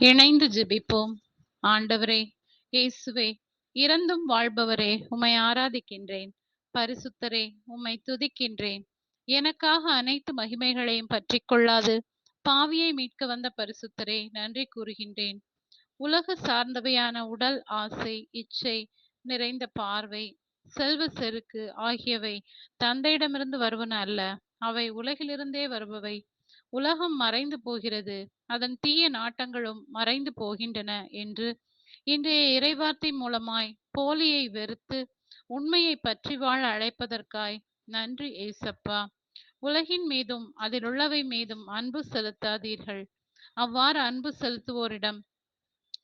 இணைந்து ஜெபிப்போம். ஆண்டவரே இயேசுவே இறந்தும் வாழ்பவரே உம்மை ஆராதிக்கின்றேன். பரிசுத்தரே உம்மை துதிக்கின்றேன். எனக்காக அனைத்து மகிமைகளையும் பற்றி கொள்ளாது. பாவியை மீட்க வந்த பரிசுத்தரே நன்றி கூறுகின்றேன். உலக சார்ந்தவையான உடல் ஆசை இச்சை நிறைந்த பார்வை செல்வ செருக்கு ஆகியவை தந்தையிடமிருந்து வருவன அல்ல அவை உலகிலிருந்தே வருபவை. உலகம் மறைந்து போகிறது. அதன் தீய நாட்டங்களும் மறைந்து போகின்றன என்று இன்றைய இறைவார்த்தை மூலமாய் போலியை வெறுத்து உண்மையை பற்றி வாழ அழைப்பதற்காய் நன்றி ஏசப்பா. உலகின் மீதும் அதில் உள்ளவை மீதும் அன்பு செலுத்தாதீர்கள். அவ்வாறு அன்பு செலுத்துவோரிடம்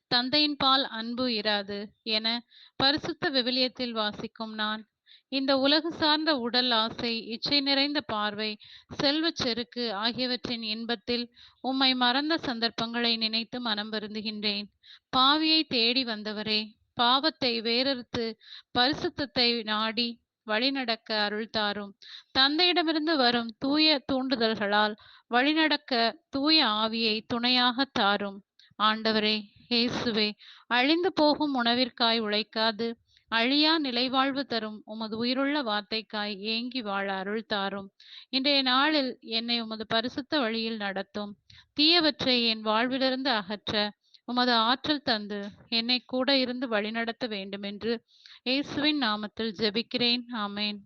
தந்தையின் பால் அன்பு இராது என பரிசுத்த விவிலியத்தில் வாசிக்கும் நான் இந்த உலகு சார்ந்த உடல் ஆசை இச்சை நிறைந்த பார்வை செல்வச் செருக்கு ஆகியவற்றின் இன்பத்தில் உம்மை மறந்த சந்தர்ப்பங்களை நினைத்து மனம் வருந்துகின்றேன். பாவியை தேடி வந்தவரே பாவத்தை வேறறுத்து பரிசுத்தத்தை நாடி வழிநடக்க அருள் தாரும். தந்தையிடமிருந்து வரும் தூய தூண்டுதல்களால் வழிநடக்க தூய ஆவியை துணையாக தாரும். ஆண்டவரே இயேசுவே அழிந்து போகும் உணவிற்காய் உழைக்காது. அழியா நிலைவாழ்வு தரும். உமது உயிருள்ள வார்த்தைக்காய் ஏங்கி வாழ அருள் தாரும். இன்றைய நாளில் என்னை உமது பரிசுத்த வழியில் நடத்தும். தீயவற்றை என் வாழ்விலிருந்து அகற்ற உமது ஆற்றல் தந்து என்னை கூட இருந்து வழிநடத்த வேண்டுமென்று இயேசுவின் நாமத்தில் ஜெபிக்கிறேன். ஆமேன்.